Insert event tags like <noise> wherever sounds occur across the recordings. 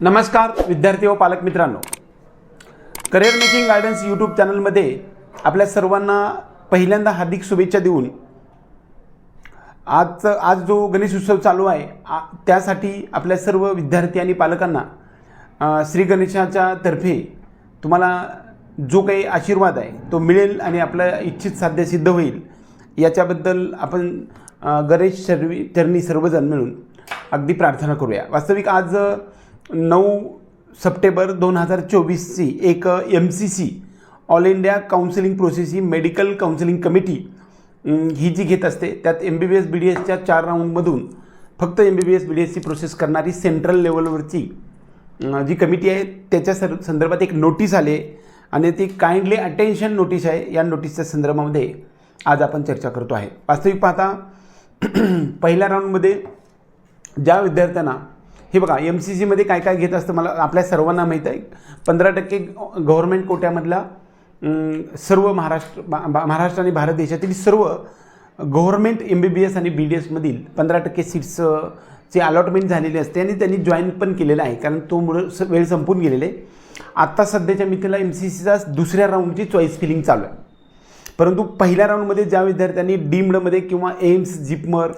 नमस्कार विद्यार्थी व पालक मित्रांनो. करिअर मेकिंग गायडन्स यूट्यूब चॅनलमध्ये आपल्या सर्वांना पहिल्यांदा हार्दिक शुभेच्छा देऊन आज आज जो गणेश उत्सव चालू आहे आ- त्यासाठी आपल्या सर्व विद्यार्थी आणि पालकांना श्री गणेशाच्या तर्फे तुम्हाला जो काही आशीर्वाद आहे तो मिळेल आणि आपल्या इच्छित साध्य सिद्ध होईल याच्याबद्दल आपण गणेश चरणी चरणी सर्वजण मिळून अगदी प्रार्थना करूया. वास्तविक आज नऊ सप्टेंबर दोन हजार चोवीसची एक M C C all India counselling process ही मेडिकल काउन्सिलिंग कमिटी ही जी घेत असते त्यात M B B S B D एसच्या चार राऊंडमधून फक्त M B B S B D एसची प्रोसेस करणारी सेंट्रल लेवलवरची जी कमिटी आहे त्याच्या सर संदर्भात एक नोटीस आली आहे. आणि ती काइंडली अटेन्शन नोटीस आहे या नोटीसच्या संदर्भामध्ये आज आपण चर्चा करतो आहे. वास्तविक पाहता <clears throat> पहिल्या राऊंडमध्ये ज्या विद्यार्थ्यांना हे बघा एम सी सीमध्ये काय काय घेत असतं मला आपल्या सर्वांना माहीत आहे. पंधरा टक्के गव्हर्मेंट कोट्यामधला सर्व महाराष्ट्र महाराष्ट्र आणि भारत देशातील सर्व government M B B S आणि बी डी एसमधील पंधरा टक्के सीट्सचे अलॉटमेंट झालेली असते आणि त्यांनी जॉईन पण केलेलं आहे. कारण तो मुळं स- वेळ संपून गेलेले आहे. आत्ता सध्याच्या मितीला एम सी सीचा दुसऱ्या राऊंडची चॉईस फिलिंग चालू आहे. परंतु पहिल्या राऊंडमध्ये ज्या विद्यार्थ्यांनी डीम्डमध्ये किंवा AIIMS JIPMER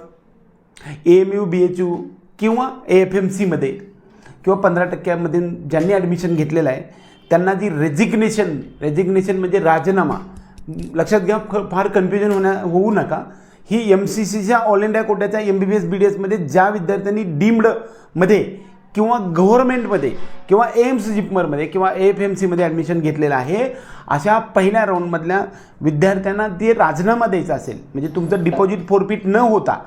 A M U B H U किंवा ए एफ एम सीमध्ये किंवा पंधरा टक्क्यामध्ये ज्यांनी ॲडमिशन घेतलेलं आहे त्यांना जी रेजिग्नेशन रेजिग्नेशन म्हणजे राजीनामा लक्षात घ्या फार कन्फ्युजन होण्या होऊ नका. ही एम सी सीच्या all India कोट्याच्या M B B S B D एसमध्ये ज्या विद्यार्थ्यांनी डीम्डमध्ये किंवा गव्हर्मेंटमध्ये किंवा एम्स जिपमरमध्ये किंवा ए एफ एम सीमध्ये ॲडमिशन घेतलेलं आहे अशा पहिल्या राऊंडमधल्या विद्यार्थ्यांना ते राजीनामा द्यायचा असेल. म्हणजे तुमचं डिपॉझिट फोरफिट न होता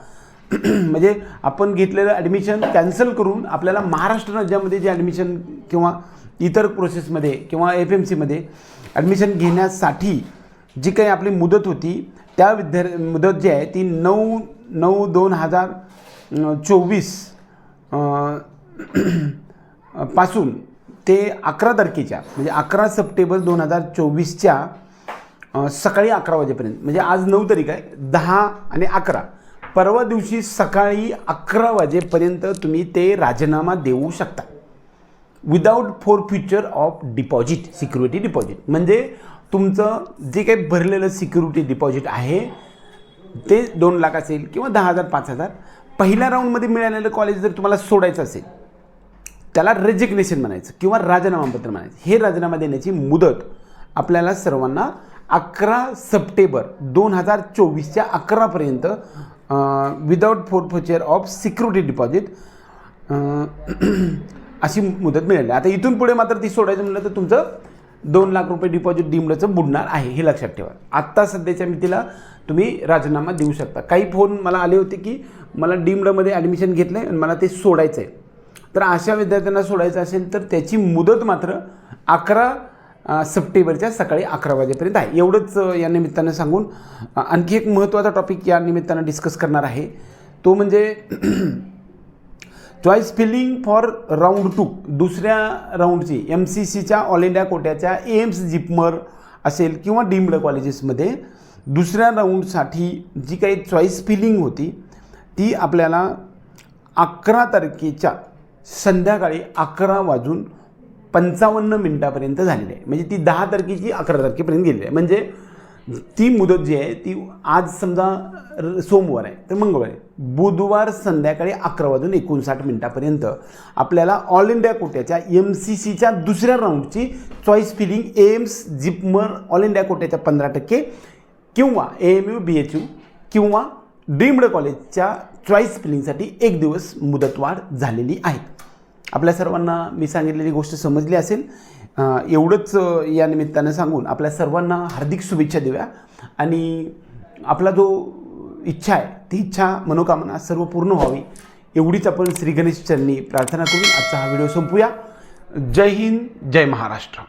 <clears throat> म्हणजे आपण घेतलेलं ॲडमिशन कॅन्सल करून आपल्याला महाराष्ट्र राज्यामध्ये जे ॲडमिशन किंवा इतर प्रोसेसमध्ये किंवा एफ एम सीमध्ये ॲडमिशन घेण्यासाठी जी काही आपली मुदत होती त्या विद्यार्थी मुदत जी आहे ती नऊ नऊ दोन हजार चोवीस <clears throat> पासून ते अकरा तारखेच्या म्हणजे अकरा सप्टेंबर दोन हजार चोवीसच्या सकाळी अकरा वाजेपर्यंत म्हणजे आज नऊ तारीख आहे दहा आणि अकरा. परवा दिवशी सकाळी अकरा वाजेपर्यंत तुम्ही ते राजीनामा देऊ शकता. Without forfeiture of deposit security deposit म्हणजे तुमचं जे काही भरलेलं सिक्युरिटी डिपॉझिट आहे ते दोन लाख असेल किंवा दहा हजार पाच हजार पहिल्या राऊंडमध्ये मिळालेलं कॉलेज जर तुम्हाला सोडायचं असेल त्याला रेजिग्नेशन म्हणायचं किंवा राजीनामापत्र म्हणायचं. हे राजीनामा देण्याची मुदत आपल्याला सर्वांना अकरा सप्टेंबर दोन हजार चोवीसच्या अकरापर्यंत विदाऊट फोर ऑफ सिक्युरिटी डिपॉझिट अशी मुदत मिळाली. आता इथून पुढे मात्र ती सोडायचं म्हणलं तर तुमचं दोन लाख रुपये डिपॉझिट डीमडचं बुडणार आहे हे लक्षात ठेवा. आत्ता सध्याच्या मितीला तुम्ही राजीनामा देऊ शकता. काही फोन मला आले होते की मला डीमडमध्ये ॲडमिशन घेतलं आहे आणि मला ते सोडायचं आहे तर अशा विद्यार्थ्यांना सोडायचं असेल तर त्याची मुदत मात्र अकरा सप्टेंबरच्या सकाळी अकरा वाजेपर्यंत आहे. एवढंच या निमित्तानं सांगून आणखी एक महत्त्वाचा टॉपिक या निमित्तानं डिस्कस करणार आहे. तो म्हणजे choice filling for round two दुसऱ्या राऊंडची एम सी सीच्या ऑल इंडिया कोट्याच्या एम्स जिपमर असेल किंवा डीम्ड कॉलेजेसमध्ये दुसऱ्या राऊंडसाठी जी काही चॉईस फिलिंग होती ती आपल्याला अकरा तारखेच्या संध्याकाळी अकरा वाजून पंचावन्न मिनटापर्यंत झालेली आहे. म्हणजे ती दहा तारखेची अकरा तारखेपर्यंत गेलेली आहे. म्हणजे ती मुदत जी आहे ती आज समजा र- सोमवार आहे तर मंगळवार आहे. बुधवार संध्याकाळी अकरा वाजून एकोणसाठ मिनटापर्यंत आपल्याला ऑल इंडिया कोट्याच्या एम सी सीच्या दुसऱ्या राऊंडची choice filling AIIMS JIPMER all India कोट्याच्या पंधरा टक्के किंवा A M U B H U किंवा डीम्ड कॉलेजच्या चॉईस फिलिंगसाठी एक दिवस मुदतवाढ झालेली आहे. आपल्या सर्वांना मी सांगितलेली गोष्ट समजली असेल. एवढंच या निमित्तानं सांगून आपल्या सर्वांना हार्दिक शुभेच्छा देऊया. आणि आपला जो इच्छा आहे ती इच्छा मनोकामना सर्व पूर्ण व्हावी एवढीच आपण श्री गणेश चरणी प्रार्थना करून आजचा हा व्हिडिओ संपूया. जय हिंद जय महाराष्ट्र.